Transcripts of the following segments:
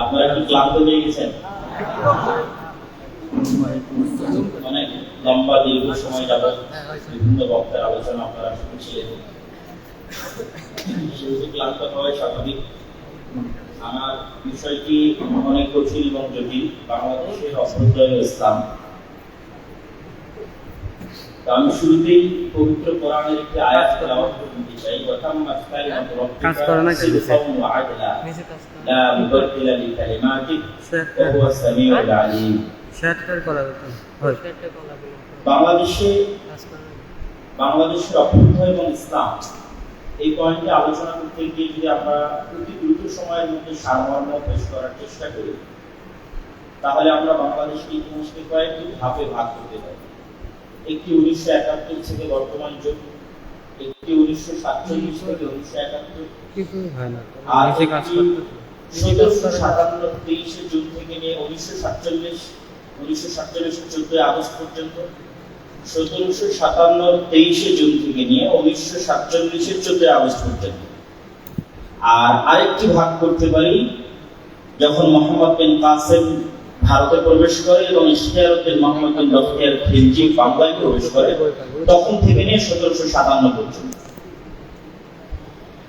আপনারা কি ক্লান্ত হয়ে গেছেন? অনেক লম্বা দীর্ঘ সময় যাবত বিভিন্ন বক্তার আলোচনা আপনারা শুনছিলেন। সেহেতু ক্লান্ত হওয়াই স্বাভাবিক। আমার বিষয়টি অনেক কঠিন এবং জটিল। বাংলাদেশের অভ্যুদয় ইসলাম তো আমি শুরুতেই পবিত্র কোরআনের একটি আয়াত তেলাওয়াত করতে চাই। কালিমাতু রাব্বিকা। সিদকান ওয়া আদলা লা মুবাদদিলা ওয়া হুয়া সামিউল আলিম। বাংলাদেশে বাংলাদেশের অভ্যুদয় এবং ইসলাম এই পয়েন্টে আলোচনা করতে গিয়ে যদি আমরা অতি দ্রুত সময়ের মধ্যে সারমর্ম পেশ করার চেষ্টা করি তাহলে আমরা বাংলাদেশের ইতিহাসকে কয়েকটি ধাপে ভাগ করতে পারি। একটি উনিশশো একাত্তর থেকে বর্তমান যুগ। একটি উনিশশো সাতচল্লিশ থেকে উনিশশো একাত্তর। হয় না। আর সতেরোশো সাতান্ন তেইশে জুন থেকে নিয়ে উনিশশো সাতচল্লিশ উনিশশো সাতচল্লিশের চোদ্দই আগস্ট পর্যন্ত সতেরোশো সাতান্ন তেইশে জুন থেকে নিয়ে উনিশশো সাতচল্লিশের চোদ্দই আগস্ট পর্যন্ত। আর আরেকটি ভাগ করতে পারি যখন মোহাম্মদ বিন কাসেম ভারতে প্রবেশ করে এবং ইশতিয়ারুদ্দিন মোহাম্মদ বখতিয়ার খিলজি বাংলায় প্রবেশ করে, তখন থেকে নিয়ে সতেরোশো সাতান্ন পর্যন্ত।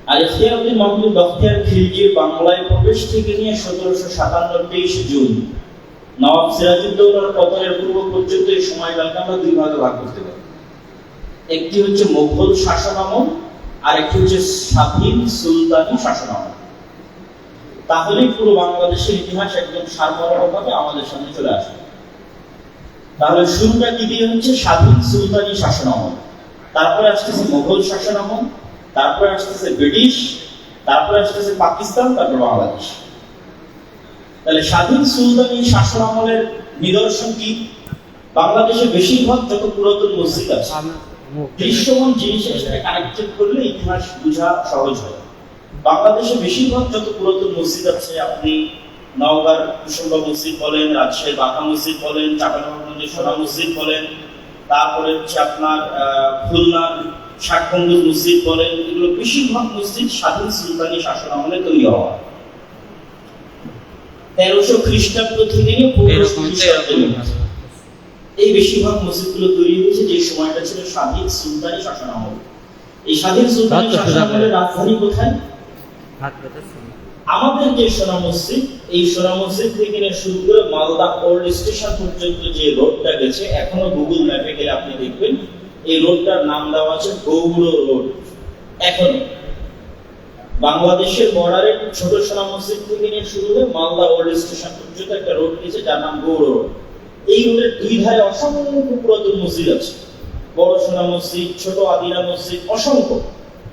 আর ইখতিয়ারউদ্দিন মাহমুদ বখতিয়ার খিলজির বাংলায় প্রবেশ থেকে নিয়ে সতেরোশো সাতান্ন তেইশে জুন, নবাব সিরাজউদ্দৌলার পতনের পূর্ব পর্যন্ত এই সময়কালকে আমরা দুই ভাগে ভাগ করতে পারি। একটি হচ্ছে মুঘল শাসন আমল আর একটি হচ্ছে স্বাধীন সুলতানি শাসন আমল তাহলে পুরো বাংলাদেশের ইতিহাস একদম সারমর্মভাবে আমাদের সামনে চলে আসবে। তাহলে শুরুটা কি দিয়ে হচ্ছে? স্বাধীন সুলতানি শাসন আমল। তারপরে আসতেছে মুঘল শাসন আমল তারপরে আসতেছে ব্রিটিশ তারপরে আসতেছে পাকিস্তান তারপর বাংলাদেশ। তাহলে স্বাধীন সুলতানি শাসন আমলের নিদর্শন কি? বাংলাদেশে বেশিরভাগ যত পুরাতন মসজিদ আছে দৃশ্যমান জিনিসের সাথে কানেক্টেড করলে ইতিহাস বোঝা সহজ হয়। বাংলাদেশে বেশিরভাগ যত পুরাতন মসজিদ আছে আপনি নওগাঁর কুসুম্বা মসজিদ বলেন রাজশাহী বাঁকা মসজিদ বলেন চাঁপানগঞ্জের সোনা মসজিদ বলেন তারপরে হচ্ছে আপনার খুলনার ষাট মসজিদ বলেন এগুলো বেশিরভাগ মসজিদ স্বাধীন সুলতানি শাসন আমলে তৈরি হওয়া। তেরোশো খ্রিস্টাব্দ থেকে নিয়ে পনেরোশো। এই বেশিরভাগ মসজিদগুলো তৈরি হয়েছে যে সময়টা ছিল স্বাধীন সুলতানি শাসন আমল এই স্বাধীন সুলতানি শাসন আমলের রাজধানী কোথায়? আমাদের যে সোনা মসজিদ, এই সোনা মসজিদ থেকে শুরু করে মালদা ওল্ড স্টেশন পর্যন্ত যে রোডটা গেছে, এখনও গুগল ম্যাপে গেলে আপনি দেখবেন, এই রোডটার নাম দেওয়া আছে গৌড় রোড। এখন, বাংলাদেশের বর্ডারে ছোট সোনা মসজিদ থেকে নিয়ে শুরু হয়ে মালদা ওল্ড স্টেশন পর্যন্ত একটা রোড গেছে, যার নাম গৌড় রোড। এই রোডের দুই ধারে অসংখ্য পুরাতন মসজিদ আছে। বড় সোনা মসজিদ, ছোট আদিনা মসজিদ, অসংখ্য।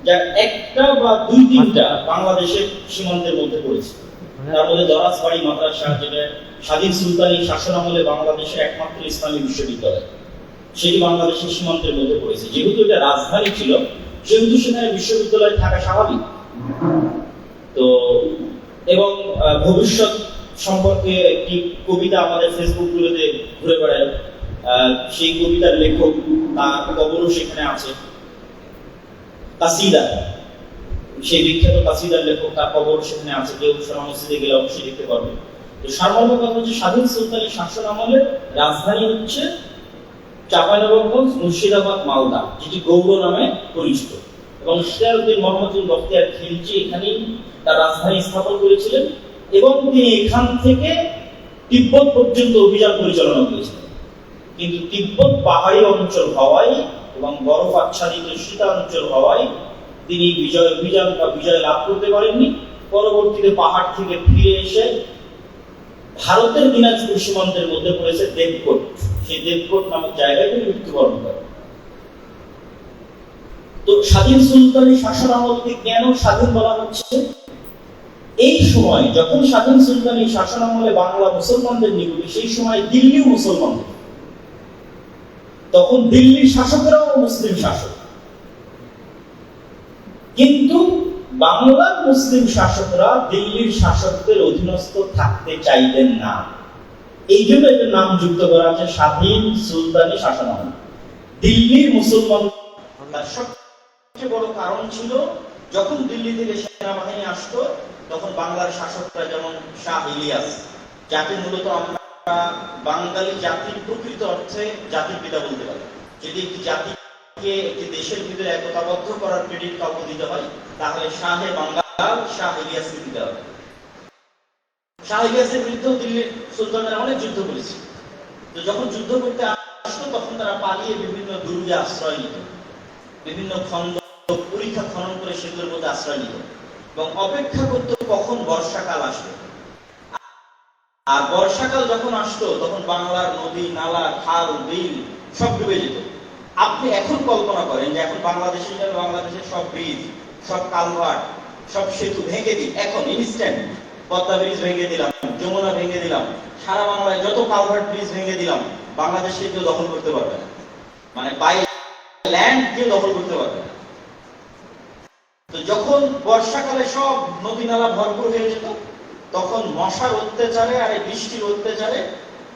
যার একটা বা দুই তিনটা বাংলাদেশের সীমান্তের মধ্যে পড়েছে। তার মধ্যে দরাজবাড়ি মাদ্রাসা যেটা স্বাধীন সুলতানি শাসন আমলে বাংলাদেশের একমাত্র ইসলামী বিশ্ববিদ্যালয় সেটি বাংলাদেশের সীমান্তের মধ্যে পড়েছে। যেহেতু এটা রাজধানী ছিল সেহেতু সেখানে বিশ্ববিদ্যালয় থাকা স্বাভাবিক। তো এবং ভবিষ্যৎ সম্পর্কে একটি কবিতা আমাদের ফেসবুক গুলোতে ঘুরে বেড়ায়। আহ, সেই কবিতার লেখক তার কবরও সেখানে আছে। কাসিদা সেই বিখ্যাত কাসিদার লেখক তার কবর সেখানে আছে, কেউ মসজিদে গেলে অবশ্যই দেখতে তো কথা হচ্ছে স্বাধীন সুলতানি শাসন আমলের রাজধানী হচ্ছে মুর্শিদাবাদ, মালদা, যেটি গৌড় নামে পরিচিত। এবং সিরাজউদ্দিন মোহাম্মদুল বখতিয়ার খিলজি এখানেই তার রাজধানী স্থাপন করেছিলেন এবং তিনি এখান থেকে তিব্বত পর্যন্ত অভিযান পরিচালনা করেছিলেন। কিন্তু তিব্বত পাহাড়ি অঞ্চল হওয়ায় এবং বরফ আচ্ছাদিত শীতা অঞ্চল হওয়ায় তিনি বিজয় অভিযান বা বিজয় লাভ করতে পারেননি। পরবর্তীতে পাহাড় থেকে ফিরে এসে ভারতের দিনাজপুর সীমান্তের মধ্যে পড়েছে দেবকোট। সেই দেবকোট নামক জায়গায় তিনি মৃত্যুবরণ করেন। তো স্বাধীন সুলতানি শাসন আমলকে কেন স্বাধীন বলা হচ্ছে? এই সময় যখন স্বাধীন সুলতানি শাসন আমলে বাংলা মুসলমানদের নিকটে, সেই সময় দিল্লিও মুসলমানদের তখন দিল্লির শাসকরাও মুসলিম শাসক। কিন্তু বাংলার মুসলিম শাসকরা দিল্লির শাসকদের অধীনস্থ থাকতে চাইতেন না। এই জন্য এটার নাম যুক্ত করা হচ্ছে স্বাধীন সুলতানি শাসন দিল্লির মুসলমান সবচেয়ে বড় কারণ ছিল, যখন দিল্লি থেকে সেনাবাহিনী আসতো, তখন বাংলার শাসকরা যেমন শাহ ইলিয়াস, যাকে মূলত আমরা বাঙালি জাতির প্রকৃত অর্থে জাতির পিতা বলতে পারি। যদি একটি জাতিকে একটি দেশের ভিতরে একতাবদ্ধ করার ক্রেডিট কাউকে দিতে হয়, তাহলে শাহে বাঙ্গাল, শাহ ইলিয়াসকে দিতে হবে। শাহ ইলিয়াসের বিরুদ্ধেও দিল্লির অনেক যুদ্ধ করেছে। তো যখন যুদ্ধ করতে তখন তারা পালিয়ে বিভিন্ন দুর্গে আশ্রয় নিত বিভিন্ন খন্ড পরীক্ষা খনন করে সেগুলোর মধ্যে আশ্রয় নিত এবং অপেক্ষা করত কখন বর্ষাকাল আসবে আর বর্ষাকাল যখন আসতো, তখন বাংলার নদী, নালা, খাল, বিল সব ডুবে যেত। আপনি এখন কল্পনা করেন যে এখন বাংলাদেশে যেন বাংলাদেশের সব ব্রিজ, সব কালভার্ট, সব সেতু ভেঙে দিই। এখন ইনস্ট্যান্ট পদ্মা ব্রিজ ভেঙে দিলাম, যমুনা ভেঙে দিলাম, সারা বাংলায় যত কালভার্ট ব্রিজ ভেঙে দিলাম, বাংলাদেশে কেউ দখল করতে পারবে না। মানে বাই ল্যান্ড কেউ দখল করতে পারবে না। তো যখন বর্ষাকালে সব নদী, নালা ভরপুর হয়ে যেত তখন মশার অত্যাচারে আর বৃষ্টির অত্যাচারে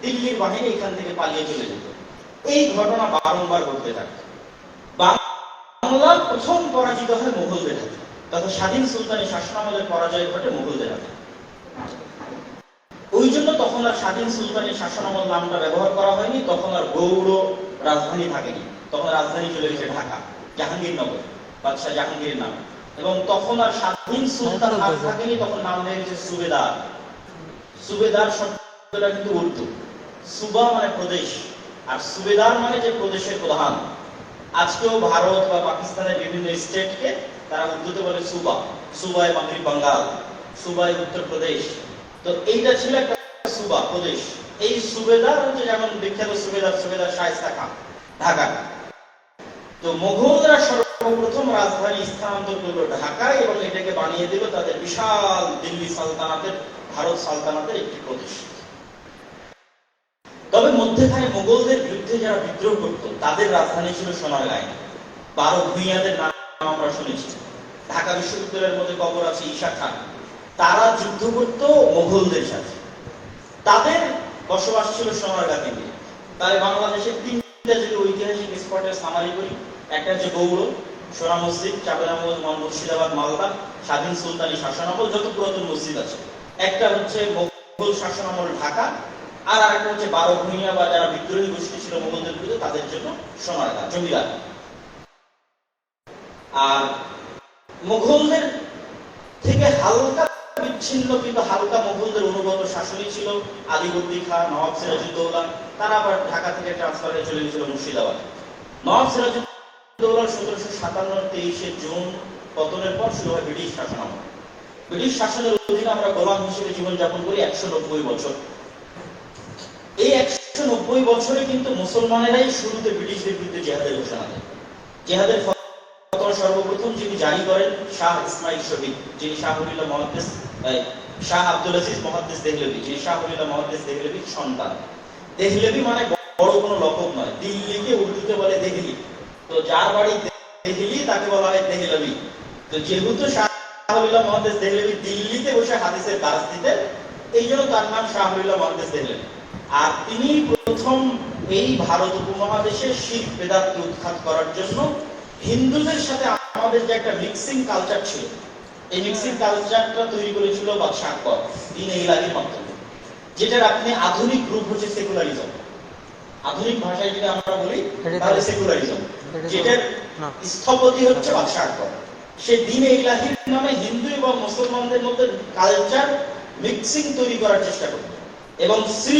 দিল্লির বাহিনী এখান থেকে পালিয়ে চলে যেত। এই ঘটনা বারংবার ঘটতে থাকে। বাংলা প্রথম পরাজিত হয় মুঘলদের হাতে। তথা স্বাধীন সুলতানি শাসনামলের পরাজয় ঘটে মুঘলদের হাতে। ওই জন্য তখন আর স্বাধীন সুলতানি শাসনামল নামটা ব্যবহার করা হয়নি। তখন আর গৌড় রাজধানী থাকেনি। তখন রাজধানী চলে গেছে ঢাকা, জাহাঙ্গীরনগর, বাদশাহ জাহাঙ্গীরের নাম। এবং তখন আর স্বাধীন সুলতান আর থাকেনি, তখন নাম হয়ে গেছে সুবেদার। সুবেদার শব্দটা কিন্তু উর্দু। সুবা মানে প্রদেশ, আর সুবেদার মানে যে প্রদেশের প্রধান। আজকেও ভারত বা পাকিস্তানের বিভিন্ন স্টেটকে তারা উর্দুতে বলে সুবা। সুবায় মাগরিব বাঙ্গাল সুবায় উত্তরপ্রদেশ তো এইটা ছিল একটা সুবা, প্রদেশ। এই সুবেদার হচ্ছে যেমন বিখ্যাত সুবেদার সুবেদার শায়েস্তা খান, ঢাকা। তো মোগলরা সর্বপ্রথম রাজধানী স্থানান্তর করল ঢাকায় এবং এটাকে বানিয়ে দিল তাদের বিশাল দিল্লি সালতানাতের, ভারত সালতানাতের একটি প্রদেশ। তবে মধ্যখানে মোগলদের বিরুদ্ধে যারা বিদ্রোহ করত, তাদের রাজধানী ছিল সোনারগাঁয় বারো ভূঁইয়াদের নাম আমরা শুনেছি। ঢাকা বিশ্ববিদ্যালয়ের মধ্যে কবর আছে ঈশা খান। তারা যুদ্ধ করত মোগলদের সাথে। তাদের বসবাস ছিল সোনারগাঁ থেকে তাই বাংলাদেশের তিনটা যদি ঐতিহাসিক স্পটের সামারি করি, একটা হচ্ছে গৌড় সোনা মসজিদ চাপেরা মুর্শিদাবাদ, মালদা, স্বাধীন সুলতানি শাসনামল, যত পুরাতন মসজিদ আছে। একটা হচ্ছে মোগল শাসনামল ঢাকা, আর আরেকটা হচ্ছে বারো ভূঁইয়া বা যারা বিদ্রোহী গোষ্ঠী ছিল মোগলদের বিরুদ্ধে, তাদের জন্য সোনারগাঁ জমিদার আর মুঘলদের থেকে হালকা বিচ্ছিন্ন কিন্তু হালকা মুঘলদের অনুগত শাসনই ছিল আলিবর্দি খান নবাব সিরাজউদ্দৌলা, তারা আবার ঢাকা থেকে ট্রান্সফার চলে গেছিল মুর্শিদাবাদ। নবাব সিরাজউদ্দৌলা সর্বপ্রথম যিনি জারি করেন শাহ ইসমাইল শহীদ, যিনি শাহুল্লাহ মহাদ্দেস শাহ আব্দুল আজিজ মহাদ্দেস দেহলেবি যিনি শাহুল্লাহ মহাদ্দেস দেহলেবির সন্তান। দেহলেবি মানে বড় কোনো লকব নয়, দিল্লিকে উর্দুতে বলে দেহলি। তো যার বাড়ি দেহলি তাকে বলা হয় দেহলেবি তো যেহেতু শাহুল্লাহ দেহলেবি দিল্লিতে বসে হাদিসের দাস দিতেন এই জন্য তার নাম শাহুল্লাহ দেহলেবি আর তিনি প্রথম এই ভারত উপমহাদেশে শিখ বেদাতকে উৎখাত করার জন্য হিন্দুদের সাথে আমাদের যে একটা মিক্সিং কালচার ছিল এই মিক্সিং কালচারটা তৈরি করেছিল বাদশাহ আকবর দিন ইলাহির মাধ্যমে। যেটার আপনি আধুনিক রূপ হচ্ছে সেকুলারিজম আধুনিক ভাষায় যদি আমরা বলি তাহলে সেকুলারিজম যেটার স্থপতি হচ্ছে বাদশাহ আকবর সে দিন ইলাহির নামে হিন্দু এবং মুসলমানদের মধ্যে কালচার মিক্সিং তৈরি করার চেষ্টা করত। এবং শ্রী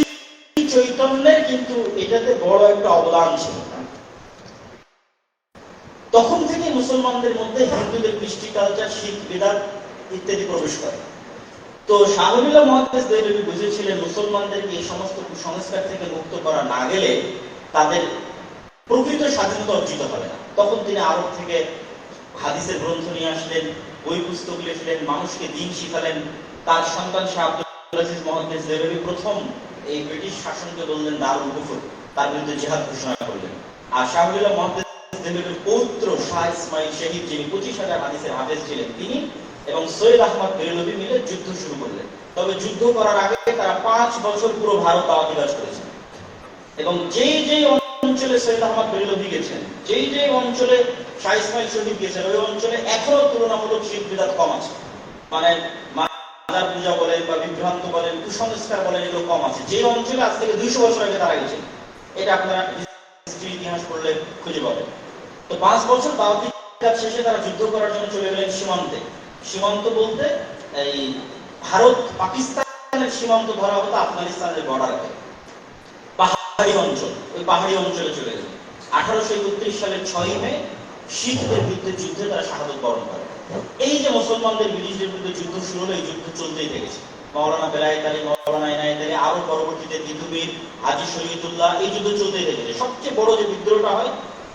চৈতন্যের কিন্তু এটাতে বড় একটা অবদান ছিল। তখন থেকে মুসলমানদের মধ্যে হিন্দুদের কৃষ্টি কালচার শিখ বেদাত ইত্যাদি প্রবেশ করে। তো শাহরুল্লাহ মহাদেশ দেহলভি বুঝেছিলেন মুসলমানদেরকে এই সমস্ত কুসংস্কার থেকে মুক্ত করা না গেলে তাদের প্রকৃত স্বাধীনতা অর্জিত হবে না। তখন তিনি আরব থেকে হাদিসের গ্রন্থ নিয়ে আসলেন, বই পুস্তক লিখলেন, মানুষকে দিন শিখালেন। তার সন্তান শাহ প্রথম এই ব্রিটিশ শাসনকে বললেন, দারুল কুফর। তার বিরুদ্ধে জেহাদ ঘোষণা করলেন। আর শাহরুল্লাহ মহাদেশ দেবের পৌত্র শাহ ইসমাইল শহীদ, যিনি পঁচিশ হাজার হাদিসের ছিলেন তিনি এবং সৈয়দ আহমদ বেরলভি মিলে যুদ্ধ শুরু করলেন। তবে যুদ্ধ করার আগে তারা পাঁচ বছর পুরো ভারত আওয়াতিবাস করেছেন এবং যেই যেই অঞ্চলে সৈয়দ আহমদ বেরলভি গেছেন যেই যেই অঞ্চলে শাহ ইসমাইল শহীদ গেছেন ওই অঞ্চলে এখনও তুলনামূলক শিল্প বিদাত কম আছে। মানে মাজার পূজা বলেন বা বিভ্রান্ত বলেন, কুসংস্কার বলেন, এগুলো কম আছে। যে অঞ্চলে আজ থেকে দুইশো বছর আগে তারা গেছেন এটা আপনারা ইতিহাস পড়লে খুঁজে পাবেন। তো পাঁচ বছর বাউদ্দি শেষে তারা যুদ্ধ করার জন্য চলে গেলেন সীমান্তে। সীমান্ত বলতে এই ভারত পাকিস্তানের সীমান্ত ধরা হতো আফগানিস্তানের বর্ডারকে পাহাড়ি অঞ্চল। ওই পাহাড়ি অঞ্চলে চলে গেলেন আঠারোশো একত্রিশ সালের ছয়ই মে শিখদের বিরুদ্ধে যুদ্ধে তারা শাহাদত বরণ করে। এই যে মুসলমানদের ব্রিটিশদের বিরুদ্ধে যুদ্ধ শুরু হলো, এই যুদ্ধ চলতেই থেকেছে। মৌলানা বেলায়েত আলী মৌলানা ইনায়েত আলী আরও পরবর্তীতে হাজি শহীদুল্লাহ, এই যুদ্ধ চলতেই থেকেছে। সবচেয়ে বড় যে বিদ্রোহটা হয়,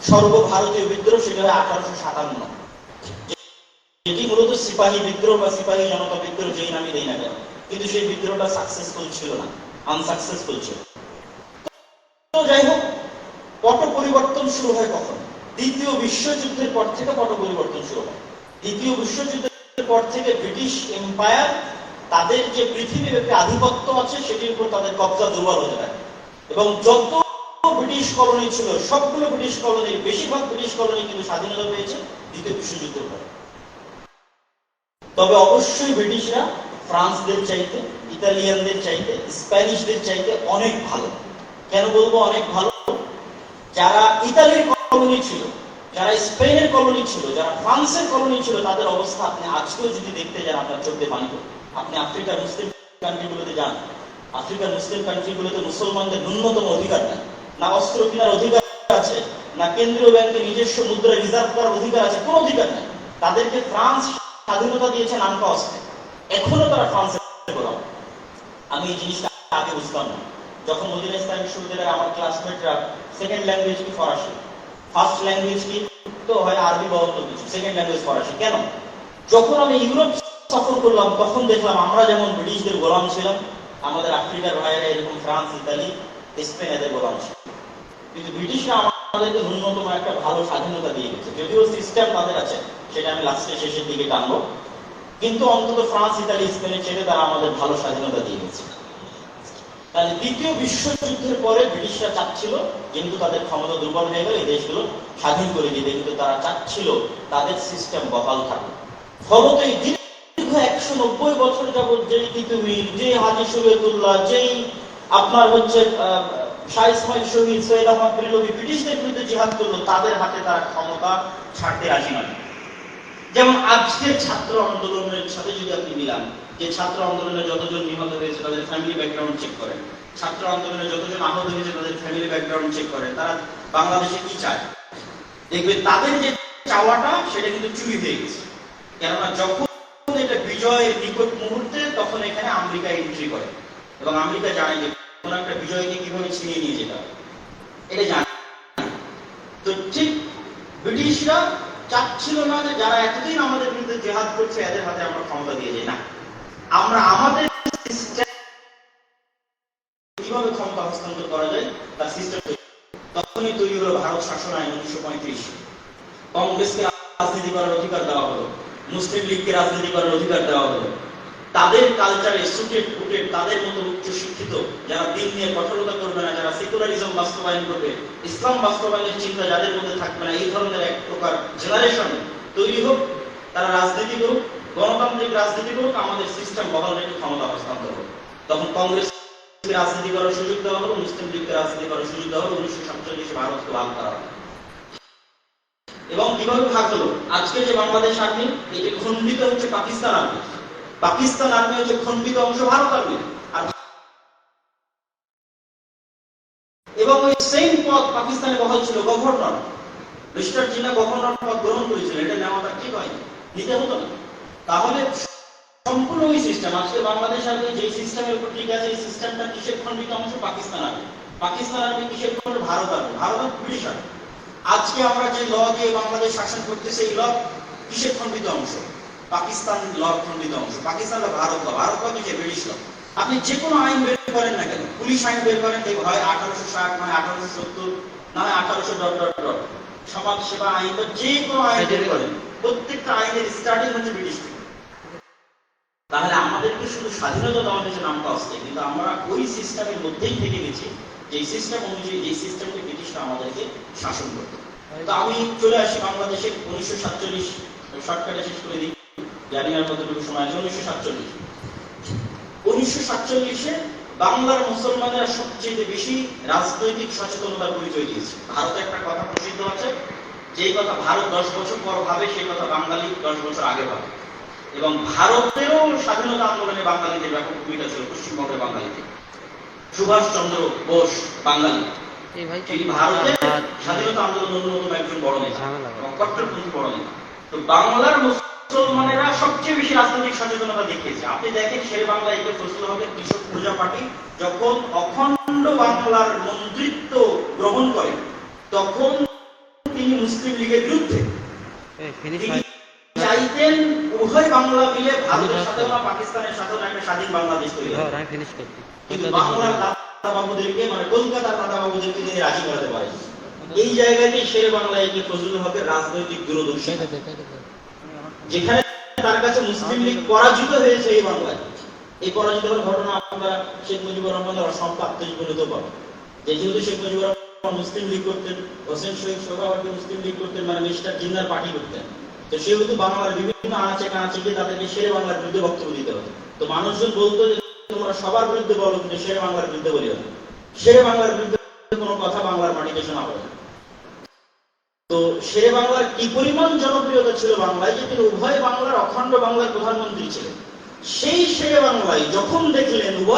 সর্বভারতীয় বিদ্রোহ, সেটা হয় আঠারোশো সাতান্ন। এটি মূলত সিপাহী বিদ্রোহ বা সিপাহী জনতা বিদ্রোহ, যেই নামই দেই না কেন। কিন্তু সেই বিদ্রোহটা সাকসেসফুল ছিল না আনসাকসেসফুল ছিল। যাই হোক পট পরিবর্তন শুরু হয় কখন? দ্বিতীয় বিশ্বযুদ্ধের পর থেকে পট পরিবর্তন শুরু হয়। দ্বিতীয় বিশ্বযুদ্ধের পর থেকে ব্রিটিশ এম্পায়ার তাদের যে পৃথিবীব্যাপী আধিপত্য আছে, সেটির উপর তাদের দুর্বল এবং যত ব্রিটিশ কলোনি ছিল, সবগুলো ব্রিটিশ কলোনি, বেশিরভাগ ব্রিটিশ কলোনি কিন্তু স্বাধীনতা পেয়েছে দ্বিতীয় বিশ্বযুদ্ধের পর। তবে অবশ্যই ব্রিটিশরা, ফ্রান্সদের চাইতে, ইতালিয়ানদের চাইতে, স্প্যানিশদের চাইতে অনেক ভালো। কেন বলব? অনেক ভালো। যারা ইতালির কলোনি ছিল, যারা স্পেনের কলোনি ছিল, যারা ফ্রান্সের কলোনি ছিল, তাদের অবস্থা আপনি আজকেও যদি দেখতে যান আপনার চোখে পানি। আপনি আফ্রিকার মুসলিম কান্ট্রিগুলোতে যান। আফ্রিকার মুসলিম কান্ট্রিগুলোতে মুসলমানদের ন্যূনতম অধিকার নেই। না অস্ত্র কেনার অধিকার আছে, না কেন্দ্রীয় ব্যাংকে নিজস্ব মুদ্রা রিজার্ভ করার অধিকার আছে, কোনো অধিকার নেই। তাদেরকে ফ্রান্স স্বাধীনতা দিয়েছে নামকা অস্ত্রে। এখনও তারা ফ্রান্সের আমি এই জিনিসটা আগে বুঝতাম না। যখন মদিনা ইসলাম বিশ্ববিদ্যালয়ে আমার ক্লাসমেটরা সেকেন্ড ল্যাঙ্গুয়েজ কি ফরাসি? ফার্স্ট ল্যাঙ্গুয়েজ কি? তো হয় আরবি বা অন্য কিছু। সেকেন্ড ল্যাঙ্গুয়েজ ফরাসি। কেন? যখন আমি ইউরোপ সফর করলাম, তখন দেখলাম আমরা যেমন ব্রিটিশদের গোলাম ছিলাম, আমাদের আফ্রিকার ভাইয়েরা এরকম ফ্রান্স, ইতালি, স্পেন এদের গোলাম ছিল। কিন্তু ব্রিটিশরা আমাদেরকে ন্যূনতম একটা ভালো স্বাধীনতা দিয়ে গেছে। যদিও সিস্টেম তাদের আছে, সেটা আমি লাস্টে শেষের দিকে টানবো। কিন্তু অন্তত ফ্রান্স, ইতালি, স্পেনের ছেড়ে তারা আমাদের ভালো স্বাধীনতা দিয়ে গেছে। দ্বিতীয় বিশ্বযুদ্ধের পরে ব্রিটিশরা চাচ্ছিল কিন্তু তাদের ক্ষমতা দুর্বল হয়ে গেলে, এই দেশগুলো স্বাধীন করে দিতে। কিন্তু তারা চাচ্ছিল তাদের সিস্টেম বহাল থাকুক। ফলত এই দীর্ঘ একশো নব্বই বছর যাবৎ যেই তিতুমির যে হাজি শরীয়তুল্লাহ যেই আপনার হচ্ছে শাহ ইসমাইল শহীদ, সৈয়দ আহমদ ব্রিটিশদের বিরুদ্ধে জিহাদ করল, তাদের হাতে তারা ক্ষমতা ছাড়তে নয় যেমন আজকের ছাত্র আন্দোলনের সাথে যদি আপনি মিলান যে ছাত্র আন্দোলনে যতজন নিহত হয়েছে তাদের ফ্যামিলি ব্যাকগ্রাউন্ড চেক করেন। ছাত্র আন্দোলনে যতজন আহত হয়েছে তাদের ফ্যামিলি ব্যাকগ্রাউন্ড চেক করেন। তারা বাংলাদেশে কি চায়? দেখবেন তাদের যে চাওয়াটা, সেটা কিন্তু চুরি হয়ে গেছে। কেননা যখন এটা বিজয়ের নিকট মুহূর্তে, তখন এখানে আমেরিকা এন্ট্রি করে। এবং আমেরিকা জানে যে কোন একটা বিজয়কে কীভাবে ছিনিয়ে নিয়ে যেতে হবে। এটা জানে। তো ঠিক ব্রিটিশরা চাচ্ছিল না যে যারা এতদিন আমাদের বিরুদ্ধে জেহাদ করছে, এদের হাতে আমরা ক্ষমতা দিয়ে যাই। না। আমরা আমাদের কীভাবে ক্ষমতা হস্তান্তর করা যায়, তার সিস্টেম তখনই তৈরি হলো ভারত শাসন আইন উনিশশো পঁয়ত্রিশ। কংগ্রেসকে রাজনীতি করার অধিকার দেওয়া হলো। মুসলিম লীগকে রাজনীতি করার অধিকার দেওয়া হলো। তাদের কালচারে সুটেড ফুটেড তাদের মতো উচ্চ শিক্ষিত, যারা দিন নিয়ে কঠোরতা করবে না, যারা সেকুলারিজম বাস্তবায়ন করবে, ইসলাম বাস্তবায়নের চিন্তা যাদের মধ্যে থাকবে না, এই ধরনের এক প্রকার জেনারেশন তৈরি হোক, তারা রাজনীতি করুক গণতান্ত্রিক রাজনীতি করুক, আমাদের সিস্টেম বহাল রেখে ক্ষমতা হস্তান্তর হোক তখন কংগ্রেস রাজনীতি করার সুযোগ দেওয়া হলো মুসলিম লীগকে রাজনীতি করার সুযোগ দেওয়া হলো উনিশশো সাতচল্লিশে ভারতকে ভাগ করা এবং কীভাবে ভাগ হলো? আজকে যে বাংলাদেশ আর্মি এটি খণ্ডিত হচ্ছে পাকিস্তান আর্মি পাকিস্তান আর্মি হচ্ছে খণ্ডিত অংশ ভারত আর্মি। এবং ওই সেম পদ পাকিস্তানে বহাল ছিল গভর্নর। মিস্টার জিনা গভর্নর পদ গ্রহণ করেছিল এটা নেওয়াটা ঠিক হয় নিতে হতো না। তাহলে সম্পূর্ণ ওই সিস্টেম আজকে বাংলাদেশ আর্মি যে সিস্টেমের উপর ঠিক আছে এই সিস্টেমটা কিসের খণ্ডিত অংশ? পাকিস্তান আর্মি। পাকিস্তান আর্মি কিসের খণ্ড? Bharat army. Bharat army British army. আজকে আমরা যে ল দিয়ে বাংলাদেশ শাসন করতেছি এই ল কিসের খণ্ডিত অংশ? পাকিস্তান ল খণ্ডিত অংশ। পাকিস্তান ভারত ল ভারত ল কিসের? ব্রিটিশ ল আপনি যে কোনো আইন বের করেন না কেন? পুলিশ আইন বের করেন হয় আঠারোশো ষাট নয় আঠারোশো সত্তর না হয় আঠারোশো ডট ডট ডট। সমাজ সেবা আইন বা যে কোনো আইন বের করেন। প্রত্যেকটা আইনের স্টার্টিং হচ্ছে ব্রিটিশ থেকে। তাহলে আমাদেরকে শুধু স্বাধীনতা দেওয়া হয়েছে নামটা আসছে কিন্তু আমরা ওই সিস্টেমের মধ্যেই থেকে গেছি যে সিস্টেম অনুযায়ী যে সিস্টেমকে ব্রিটিশরা আমাদেরকে শাসন করতো। তো আমি চলে আসি বাংলাদেশে উনিশশো সাতচল্লিশ, শর্টকাটে শেষ করে দিই, জানি আর কতটুকু সময় আছে, উনিশশো সাতচল্লিশ। উনিশশো সাতচল্লিশে বাংলার মুসলমানেরা সবচেয়ে বেশি রাজনৈতিক সচেতনতার পরিচয় দিয়েছে। ভারতে একটা কথা প্রসিদ্ধ আছে, যেই কথা ভারত দশ বছর পর ভাবে, সেই কথা বাঙালি দশ বছর আগে ভাবে। এবং ভারতেরও স্বাধীনতা আন্দোলনে বাঙালিদের ব্যাপক ভূমিকা ছিল পশ্চিমবঙ্গের বাঙালিদের। সুভাষ চন্দ্র বোস বাঙালি। তিনি ভারতের স্বাধীনতা আন্দোলন অন্যতম একজন বড় নেতা। এবং কট্টরপন্থী বড় নেতা। তো বাংলার মুসলমানেরা সবচেয়ে বেশি রাজনৈতিক সচেতনতা দেখিয়েছে। আপনি দেখেন শের বাংলা একে ফসল হকের কৃষক পূজা পার্টি যখন অখণ্ড বাংলার মন্ত্রিত্ব গ্রহণ করেন তখন তিনি মুসলিম লীগের বিরুদ্ধে তিনি চাইতেন উভয় বাংলা মিলে ভারতের সাথেও না পাকিস্তানের সাথেও না একটা স্বাধীন বাংলাদেশ তৈরি হবে। আমি ফিনিশ করছি কিন্তু বাংলার দাদা বাবুদেরকে মানে কলকাতার দাদা বাবুদেরকে তিনি রাজি করাতে পারেন এই জায়গাটি শেরে বাংলা একে ফজলুল হকের রাজনৈতিক দূরদর্শী। যেখানে তার কাছে মুসলিম লীগ পরাজিত হয়েছে এই বাংলায়। এই পরাজিত হওয়ার ঘটনা আমরা শেখ মুজিবুর রহমানের অসংখ্য আত্মজীবনীত পাবো। যে যেহেতু শেখ মুজিবুর রহমান মুসলিম লীগ করতেন হোসেন শহীদ সোহরাওয়ার্দী মুসলিম লীগ করতেন মানে মিস্টার জিন্নার পার্টি করতেন। তো সেহেতু বাংলার বিভিন্ন আনাচে গিয়ে তাদেরকে শেরে বাংলার বিরুদ্ধে বক্তব্য দিতে তো মানুষজন বলতো যে তোমরা সবার বিরুদ্ধে বলো, কিন্তু বাংলার বিরুদ্ধে বাংলার বিরুদ্ধে কোনো কথা বাংলার মাটিতে শোনা হবে তো বাংলার কি পরিমাণ জনপ্রিয়তা ছিল বাংলায় যে তিনি উভয় বাংলার অখণ্ড বাংলার প্রধানমন্ত্রী ছিলেন। সেই শেরে বাংলায় যখন দেখলেন